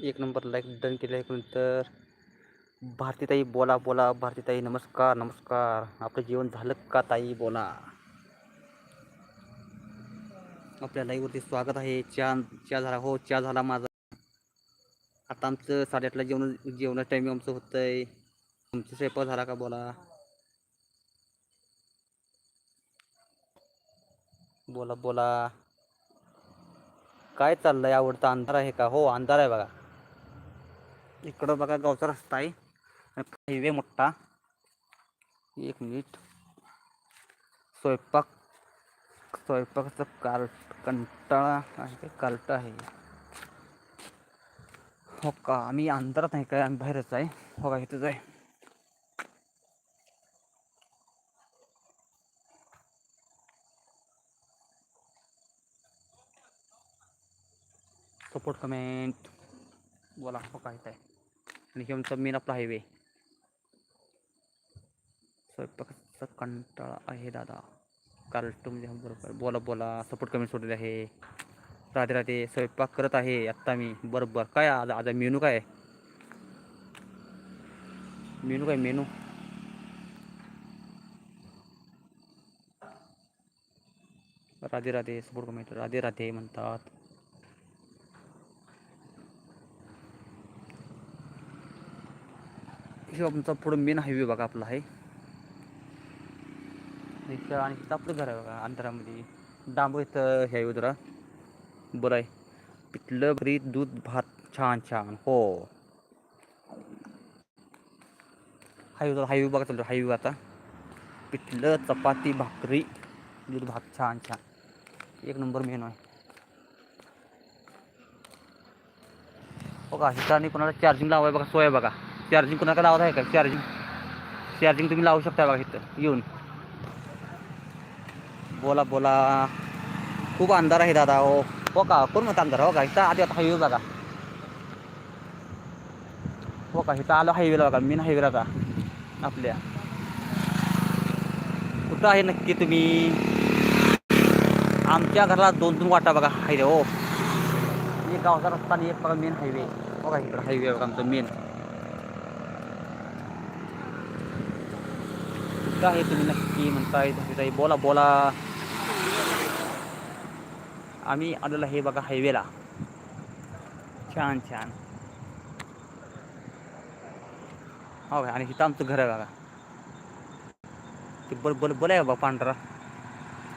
एक number like done केल्यानंतर भारतीताई बोला बोला. भारतीताई नमस्कार नमस्कार. आपलं जेवण झालं का ताई? बोला. आपल्या लाईव्हवरती स्वागत आहे. चहा चहा झाला. हो चहा झाला माझा. आता आमचं साडेआठला जेवण जेवणाचं टाईम आमचं होतंय. तुमचं स्वयंपाक झाला का? बोला. बोला बोला. काय चाललंय? आवडतं अंधार आहे का? हो अंधार आहे बघा. इकडं बघा गावचा रस्ता आहे. हायवे मोठा. एक मिनिट स्वयंपाक स्वयंपाकाचा काल कंटाळा आहे ते कार्ट आहे. हो का? आम्ही अंधारात नाही काय? आम्ही बाहेरच आहे. हो का? इथंच आहे. सपोर्ट कमेंट बोला. हो काय आहे. आणि हे आमचा मेन आपला हायवे स्वयंपाकाचा कंटाळा आहे दादा. कार्टून म्हणजे बरोबर बोला बोला सपोर्ट कमेंट सोडलेले आहे. राधे राधे स्वयंपाक करत आहे आत्ता मी. बरोबर. काय आज आज मेनू काय मेनू काय menu? Radhe Radhe support comment Radhe Radhe म्हणतात. हे आमचा पुढं मेन हायवे बघा आपला आहे. इथं आणि तिथं आपलं घर आहे बघा अंतरामध्ये डांबो इथं हे आहे जरा बरं आहे. पिठलं बरी दूध भात छान छान. हो. हायवे हायवे बघा चालतो हायवे आता. पिठलं चपाती भाकरी दूध भात छान छान. एक नंबर मेनू आहे. बघा इथं कोणाला चार्जिंग लावाय बघा सोय बघा. चार्जिंग कोणाला लावत आहे का? चार्जिंग चार्जिंग तुम्ही लावू शकता बघा इथं. येऊन. बोला बोला. खूप अंधार आहे दादा. हो हो का? कोण म्हणता अंधार? हो का? इथं आधी आता हायवे बघा. हो का? इथं आलो हायवेला बघा. मेन हायवेला आता. आपल्या. कुठं आहे नक्की तुम्ही? आमच्या घराला दोन दोन वाटा बघा. हायवे हो. एक गावचा रस्ता आणि एक बघा मेन हायवे बघा इकडं हायवे बघा आमचं मेन कुठं आहे तुम्ही नक्की म्हणताय ताई बोला बोला आम्ही आलेलो हे बघा हायवेला छान छान हो का आणि इथं आमचं घर आहे बघा ते बल बल बल बघा पांढरा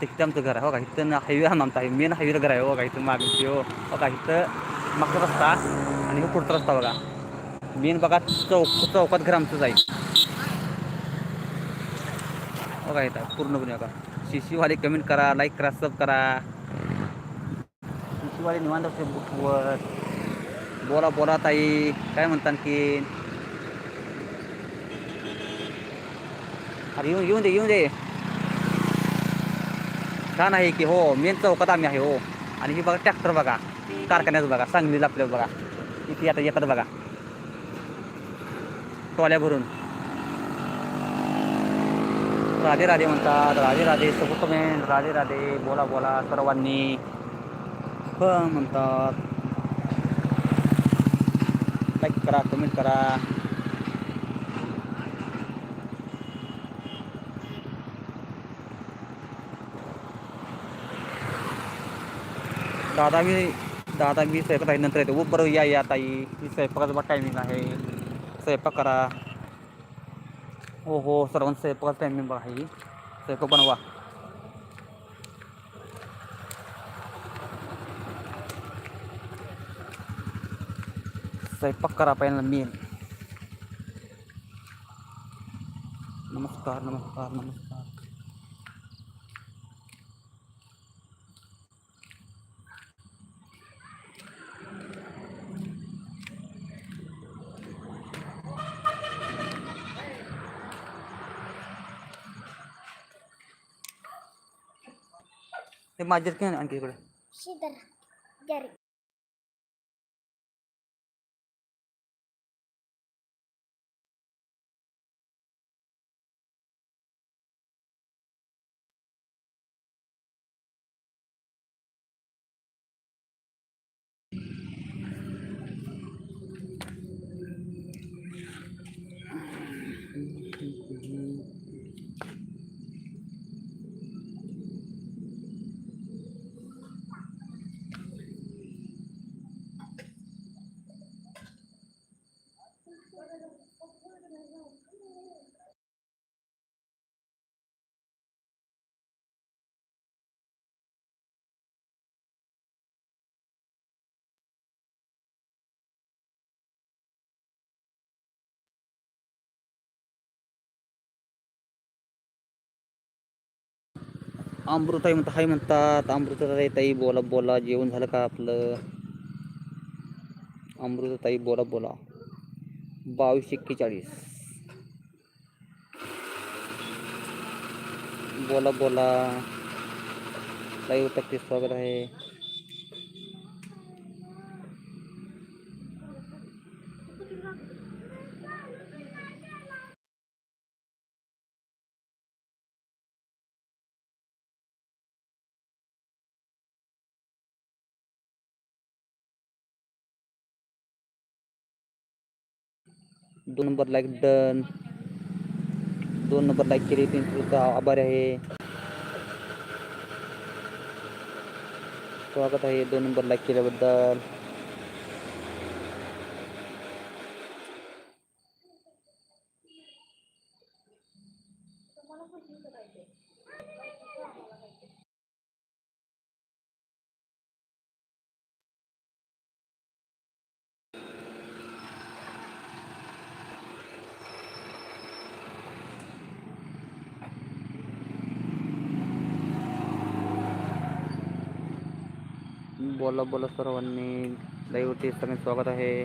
ते इथं आमचं घर आहे हो का इथं हायवे हा आमचा आहे मेन हायवेला घर आहे हो का इथं मागे हो हो का इथं मागचा रस्ता आणि हो पुढचा रस्ता बघा मेन बघा चौक चौकात घर आमचं जाईल बघा येतात पूर्णपणे बघा. शिशीवाले कमेंट करा लाईक करा सब करा. शिशीवाले निवांत असते बुकवर. बोला बोला ताई काय म्हणता की अरे येऊन येऊन दे येऊन दे. छान आहे की हो मेन चौकात आम्ही आहे हो. आणि ही बघा ट्रॅक्टर बघा. कारखान्यात बघा सांगलीला आपल्याला बघा. इथे आता येतात बघा. टोल्या भरून. राधे राधे म्हणतात. राधे राधे सब राधे राधे बोला बोला सर्वांनी. ह म्हणतात. लाईक करा कमेंट करा. दादा मी दादा मी स्वयंपाक नंतर येतो. बरं या या ताई. मी स्वयंपाकाचा टायमिंग आहे. स्वयंपाक करा. हो हो सर्वांचं स्वयंपाकाचं टायमिंग बघा ही. स्वयंपाक बनवा स्वयंपाक करा पहिला मेन नमस्कार नमस्कार नमस्कार. ते माझ्यात की आणखी इकडे. शिदर अमृताई म्हणतात हाय म्हणतात. अमृताताई ताई बोला बोला. जेवण झालं का आपलं? अमृताताई बोला बोला. बावीस एक्केचाळीस. बोला बोला. लाईव्ह ते स्वागत आहे. दोन नंबर लाईक डन दोन नंबर लाईक केली. त्यांचा आभार आहे. स्वागत आहे दोन नंबर लाईक केल्याबद्दल. बोला बोला सर्वांनी लाईव्हवरती सगळ्यांचं स्वागत आहे.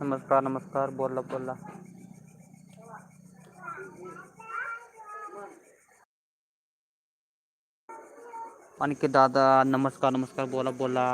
नमस्कार नमस्कार. बोला बोला. आणखी दादा नमस्कार नमस्कार. बोला बोला.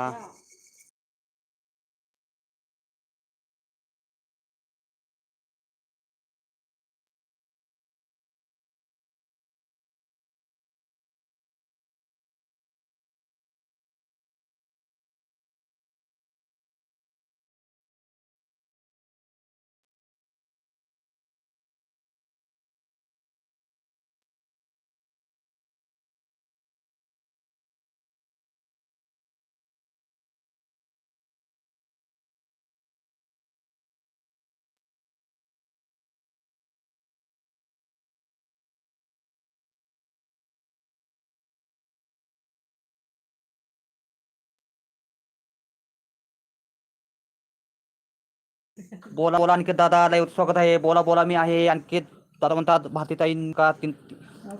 बोला बोला आणखी दादा लाईव्ह स्वागत आहे. बोला बोला मी आहे. आणखी दादा म्हणतात भारतीताईन का तीन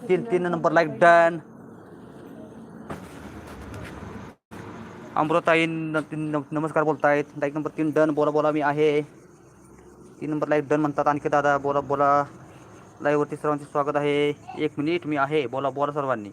तीन तीन नंबर लाईक डन अमृताई नमस्कार बोलतायत. लाईक नंबर तीन डन बोला बोला मी आहे. तीन नंबर लाईक डन म्हणतात आणखी दादा. बोला बोला. लाईव्हवरती सर्वांचे स्वागत आहे. एक मिनिट मी आहे. बोला बोला सर्वांनी.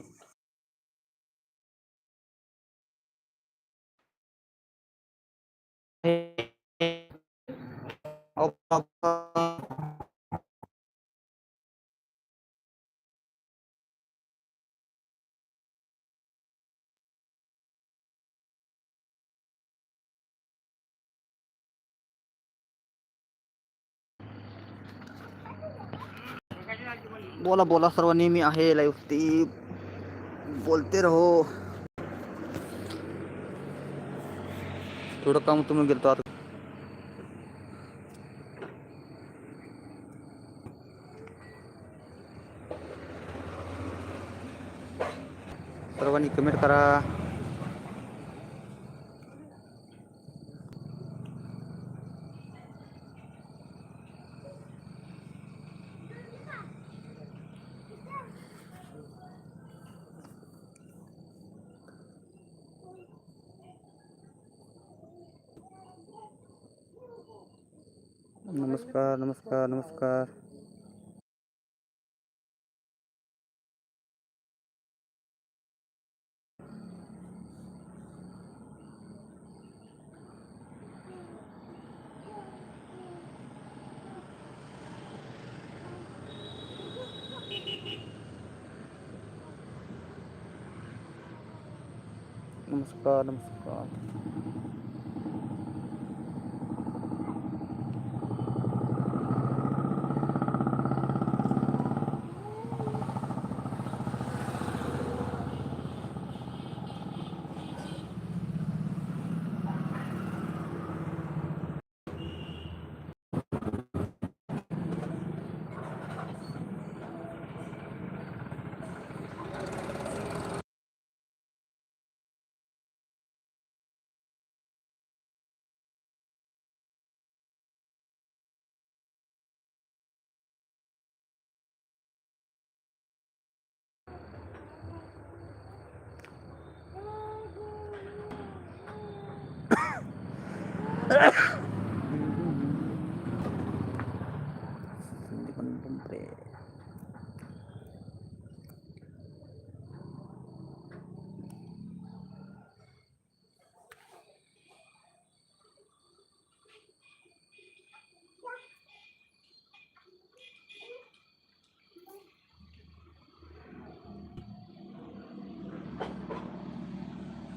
बोला बोला सर्वांनी मी आहे लाईव्हवरती बोलते रहो. थोडं काम तुम्ही गेलतो आता. सर्वांनी कमेंट करा नमस्कार नमस्कार नमस्कार नमस्कार नमस्कार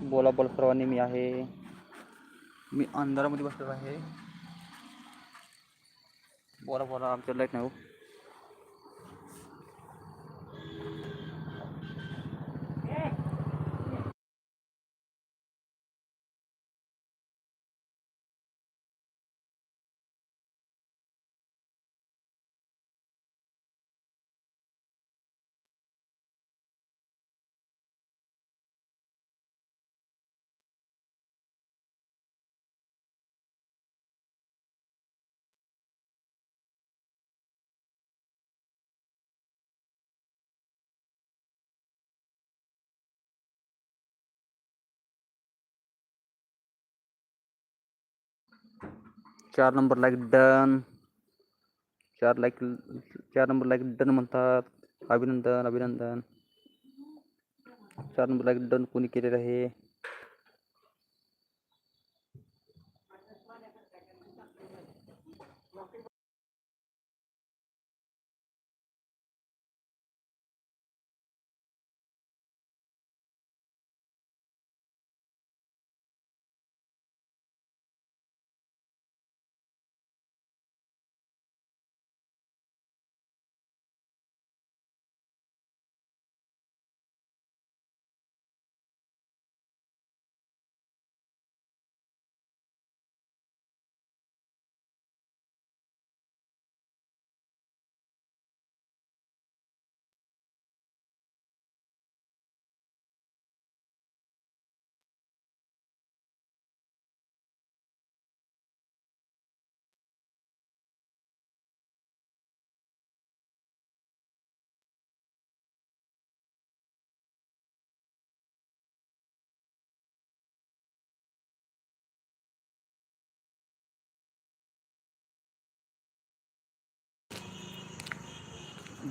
बोला बोला सर्वांनी मी आहे मी अंधारामध्ये बसलेलो आहे. बोला बोला आमच्या लाइट नाही हो. चार नंबर लाईक डन चार लाईक चार नंबर लाईक डन म्हणतात. अभिनंदन अभिनंदन. चार नंबर लाईक डन कोणी केलेलं आहे?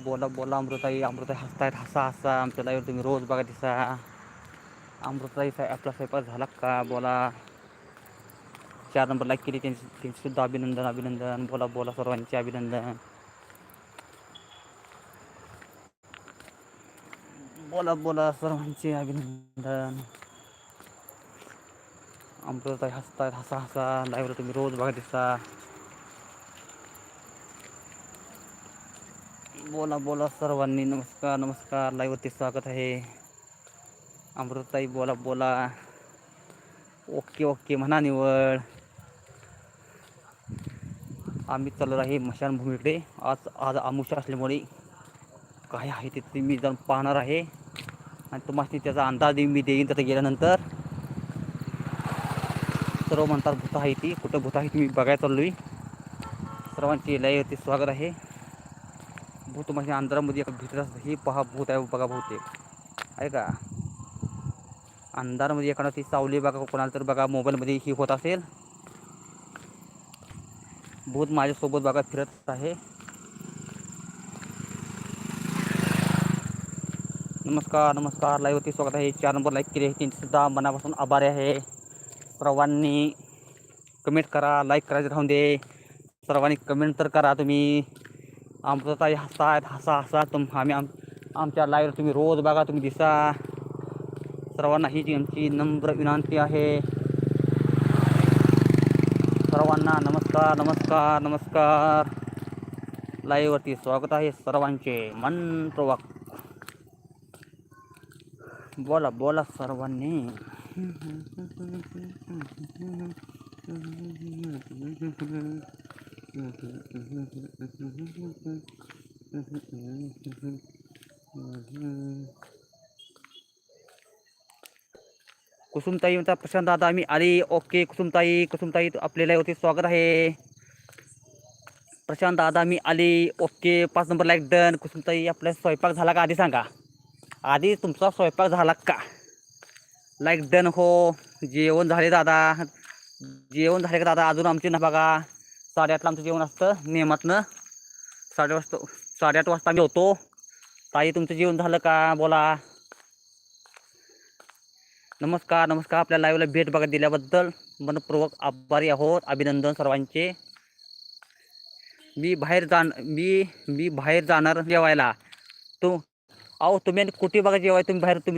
बोला बोला अमृताई अमृताई हसतायत हसा हसा. आमच्या लाईव्ह तुम्ही रोज बघा दिसा. अमृताई आपला स्वयंपाक झाला का? बोला. चार नंबर लाईक केली त्यांची त्यांचीसुद्धा अभिनंदन अभिनंदन. बोला बोला सर्वांचे अभिनंदन. बोला बोला सर्वांचे अभिनंदन. अमृताई हसतायत हसा हसा. लाईव्हला तुम्ही रोज बघा दिसा. बोला बोला सर्वांनी. नमस्कार नमस्कार. लाईववरती स्वागत आहे. अमृताई बोला बोला. ओके ओके म्हणा निवड. आम्ही चाललो आहे मशानभूमीकडे. आज आज आमुषा असल्यामुळे काय आहे ते मी जाऊन पाहणार आहे. आणि तुम्हाला त्याचा अंदाज मी देईन तिथे गेल्यानंतर. सर्व म्हणतात भूत आहे ती. कुठं भूत आहे ती मी बघायला चाललो आहे सर्वांची होती स्वागत आहे. भूत माझ्या अंधारामध्ये एका असतं. ही पहा भूत आहे बघा बहुतेक आहे. का? अंधारामध्ये एखादा ती सावली बघा कोणाला तर बघा मोबाईलमध्ये ही होत असेल. भूत माझ्यासोबत बघा फिरत आहे. नमस्कार नमस्कार. लाईव्हवरती स्वागत आहे. चार नंबर लाईक केले त्यांचे सुद्धा मनापासून आभारी आहे. सर्वांनी कमेंट करा लाईक करायचं राहून दे. सर्वांनी कमेंट तर करा तुम्ही. अमृताई आहेत हसा हसा. तुम आम्ही आम आमच्या लाईव्ह तुम्ही रोज बघा तुम्ही दिसा. सर्वांना ही आमची नम्र विनंती आहे. सर्वांना नमस्कार नमस्कार नमस्कार. लाईव्हवरती स्वागत आहे सर्वांचे. मनपूर्वक बोला बोला सर्वांनी. कुसुमताई म्हणतात, प्रशांत दादा मी आली. ओके, कुसुमताई कुसुमताई, आपल्याला होती स्वागत आहे. प्रशांत दादा मी आली. ओके, पाच नंबर लाईक डन. कुसुमताई, आपला स्वयंपाक झाला का? आधी सांगा. आधी तुमचा स्वयंपाक झाला का? लाईक डन हो. जेवण झाले दादा. जेवण झाले का दादा? अजून आमचे ना बघा. साडेआठला आमचं जेवण असतं नियमातनं. साडे वाजता साडेआठ वाजता आम्ही होतो. ताई तुमचं जेवण झालं का? बोला. नमस्कार नमस्कार. आपल्या लाईव्हला भेट बघा दिल्याबद्दल मनपूर्वक आभारी आहोत. अभिनंदन सर्वांचे. मी बाहेर जाण मी मी बाहेर जाणार जेवायला. तू अहो तुम्ही कुठे बघा जेवाय? तुम्ही बाहेर तुम्ही